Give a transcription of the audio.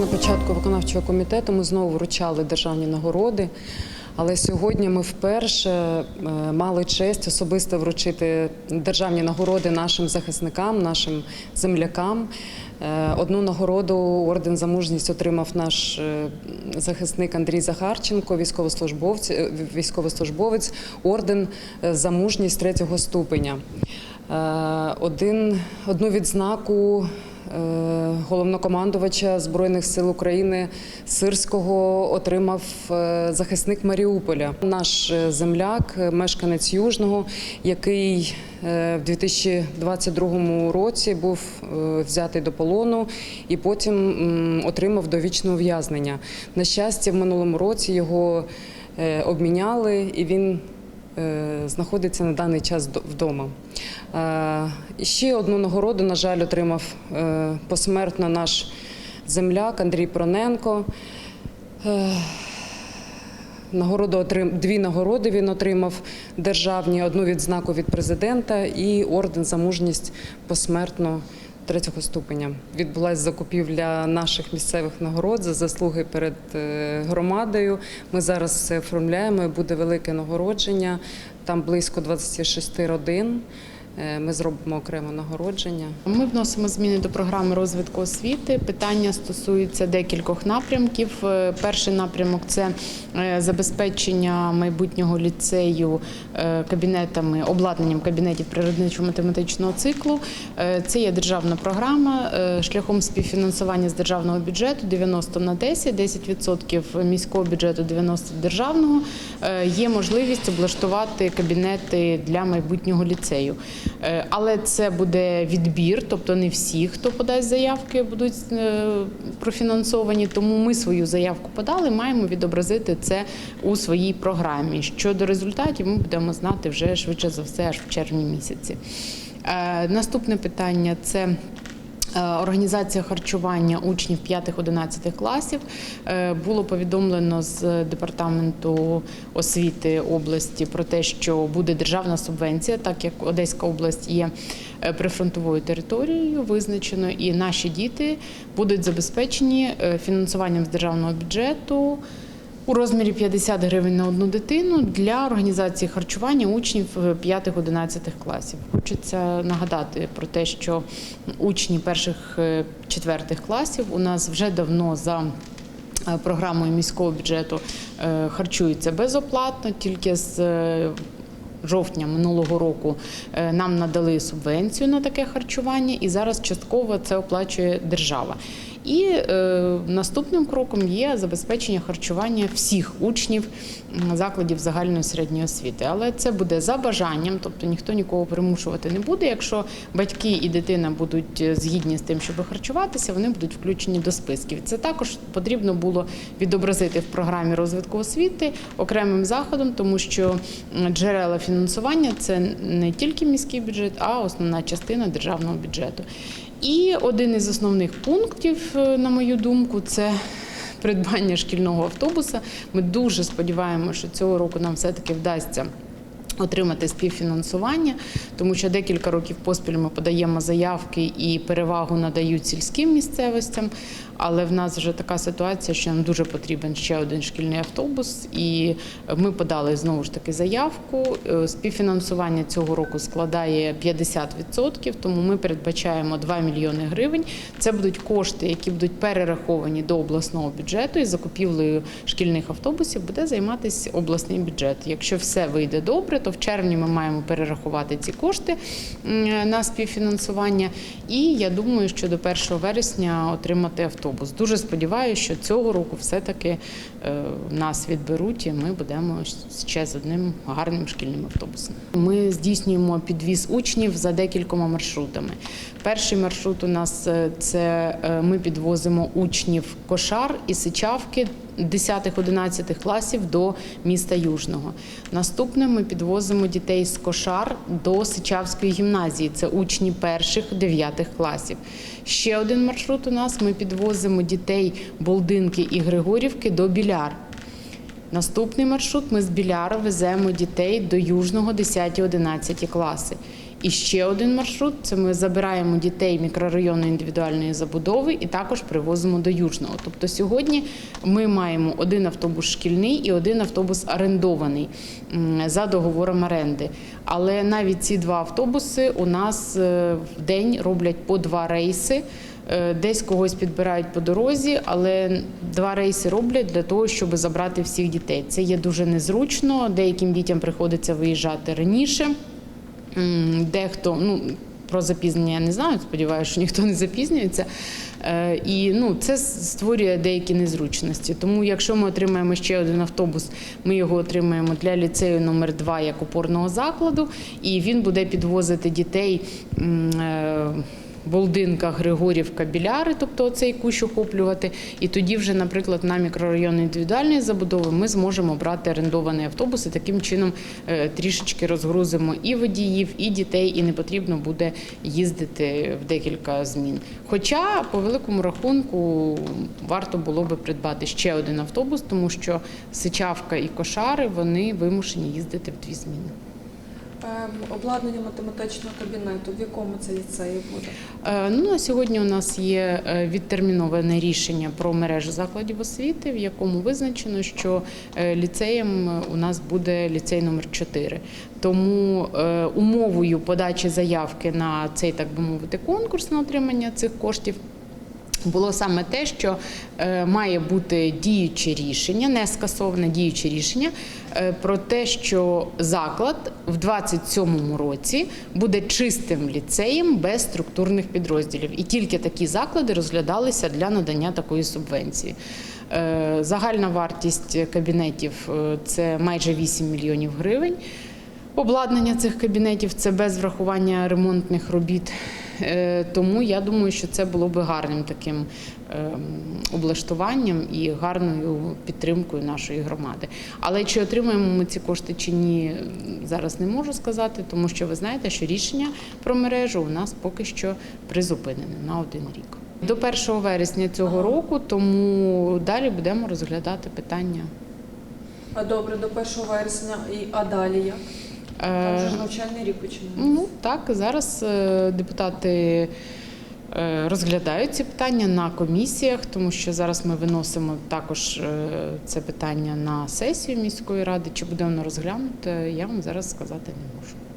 На початку виконавчого комітету ми знову вручали державні нагороди. Але сьогодні ми вперше е, мали честь особисто вручити державні нагороди нашим захисникам, нашим землякам. Е, Одну нагороду орден за мужність отримав наш е, захисник Андрій Захарченко, військовослужбовець, військовослужбовець, орден за мужність третього ступеня. Один, одну відзнаку головнокомандувача Збройних сил України Сирського отримав е, захисник Маріуполя. Наш е, земляк, е, мешканець Южного, який е, в 2022 році був е, взятий до полону і потім отримав довічне ув'язнення. На щастя, в минулому році його е, обміняли і він е, знаходиться на даний час вдома. Е, Ще одну нагороду, на жаль, отримав е, посмертно наш земляк Андрій Проненко. Е, Нагороду отрим... Дві нагороди він отримав державні, одну відзнаку від президента і орден за мужність посмертно третього ступеня. Відбулася закупівля наших місцевих нагород за заслуги перед е, громадою. Ми зараз все оформляємо. Буде велике нагородження. Там близько 26 родин. Е, Ми зробимо окреме нагородження. Ми вносимо зміни до програми розвитку освіти. Питання стосуються декількох напрямків. Е, Перший напрямок це е, забезпечення майбутнього ліцею кабінетами, обладнанням кабінетів природничо-математичного циклу. Е, Це є державна програма шляхом співфінансування з державного бюджету 90 на 10, 10% міського бюджету, 90 державного. Є можливість облаштувати кабінети для майбутнього ліцею. Е, Але це буде відбір, тобто не всі, хто подасть заявки, будуть е, профінансовані. Тому ми свою заявку подали, маємо відобразити це у своїй програмі. Щодо результатів, ми будемо знати вже швидше за все, аж в червні місяці. Е, Наступне питання це. Е, Організація харчування учнів 5-11 класів Е, було повідомлено з департаменту освіти області про те, що буде державна субвенція, так як Одеська область є е, прифронтовою територією, визначено, і наші діти будуть забезпечені фінансуванням з державного бюджету. У розмірі 50 гривень на одну дитину для організації харчування учнів 5-11 класів. Хочеться нагадати про те, що учні перших е, четвертих класів у нас вже давно за е, програмою міського бюджету е, харчуються безоплатно, тільки з е, жовтня минулого року е, нам надали субвенцію на таке харчування, і зараз частково це оплачує держава. І е, наступним кроком є забезпечення харчування всіх учнів закладів загальної середньої освіти. Але це буде за бажанням, тобто ніхто нікого примушувати не буде. Якщо батьки і дитина будуть е, згідні з тим, щоб харчуватися, вони будуть включені до списків. Це також потрібно було відобразити в програмі розвитку освіти окремим заходом, тому що джерела фінансування це не тільки міський бюджет, а основна частина державного бюджету. І один із основних пунктів, е, на мою думку, це придбання шкільного автобуса. Ми дуже сподіваємося, що цього року нам все-таки вдасться. Отримати співфінансування, тому що декілька років поспіль ми подаємо заявки і перевагу надають сільським місцевостям. Але в нас вже така ситуація, що нам дуже потрібен ще один шкільний автобус, і ми подали знову ж таки заявку. Е, Співфінансування цього року складає 50%, тому ми передбачаємо 2 мільйони гривень. Це будуть кошти, які будуть перераховані до обласного бюджету, і закупівлею шкільних автобусів буде займатися обласний бюджет. Якщо все вийде добре, то в червні ми маємо перерахувати ці кошти на співфінансування. І я думаю, що до 1 вересня отримати автобус. Дуже сподіваюся, що цього року все-таки е, нас відберуть, і ми будемо ще з одним гарним шкільним автобусом. Ми здійснюємо підвіз учнів за декількома маршрутами. Перший маршрут у нас е, це е, ми підвозимо учнів кошар і сичавки 10-11 класів до міста Южного. Наступне ми підвозимо дітей з кошар до Сичавської гімназії. Це учні перших 9 класів. Ще один маршрут у нас ми підвозимо дітей Болдинки і Григорівки до Біляр. Наступний маршрут ми з Біляра веземо дітей до Южного 10-11 класи. І ще один маршрут це ми забираємо дітей мікрорайону індивідуальної забудови і також привозимо до Южного. Тобто сьогодні ми маємо один автобус шкільний і один автобус орендований за договором оренди. Але навіть ці два автобуси у нас е, в день роблять по два рейси. Е, Десь когось підбирають по дорозі, але два рейси роблять для того, щоб забрати всіх дітей. Це є дуже незручно. Деяким дітям приходиться виїжджати раніше. Дехто, ну про запізнення я не знаю, сподіваюся, що ніхто не запізнюється. Е, І ну, це створює деякі незручності. Тому, якщо ми отримаємо ще один автобус, ми його отримаємо для ліцею номер 2 як опорного закладу, і він буде підвозити дітей. е, Болдинка, Григорівка, Біляри, тобто цей кущ охоплювати. І тоді вже, наприклад, на мікрорайон індивідуальної забудови ми зможемо брати орендований автобус і таким чином е, трішечки розгрузимо і водіїв, і дітей, і не потрібно буде їздити в декілька змін. Хоча, по великому рахунку, варто було би придбати ще один автобус, тому що Сичавка і Кошари вони вимушені їздити в дві зміни. Ем, Обладнання математичного кабінету, в якому це ліцеї буде? Е, Ну, на сьогодні у нас є е, відтерміноване рішення про мережу закладів освіти, в якому визначено, що е, ліцеєм у нас буде ліцей номер 4. Тому умовою подачі заявки на цей, так би мовити, конкурс на отримання цих коштів. Було саме те, що е, має бути діюче рішення, не скасоване діюче рішення е, про те, що заклад в 27-му році буде чистим ліцеєм без структурних підрозділів. І тільки такі заклади розглядалися для надання такої субвенції. Е, Загальна вартість кабінетів це майже 8 мільйонів гривень. Обладнання цих кабінетів це без врахування ремонтних робіт. Е, Тому я думаю, що це було би гарним таким ем, облаштуванням і гарною підтримкою нашої громади. Але чи отримаємо ми ці кошти чи ні, зараз не можу сказати, тому що ви знаєте, що рішення про мережу у нас поки що призупинене на один рік. До 1 вересня цього року, тому далі будемо розглядати питання. А добре, до 1 вересня, і, а далі як? Там вже Е, ж навчальний рік починається. Ну так, зараз е, депутати е, розглядають ці питання на комісіях, тому що зараз ми виносимо також е, це питання на сесію міської ради. Чи буде воно розглянуте, я вам зараз сказати не можу.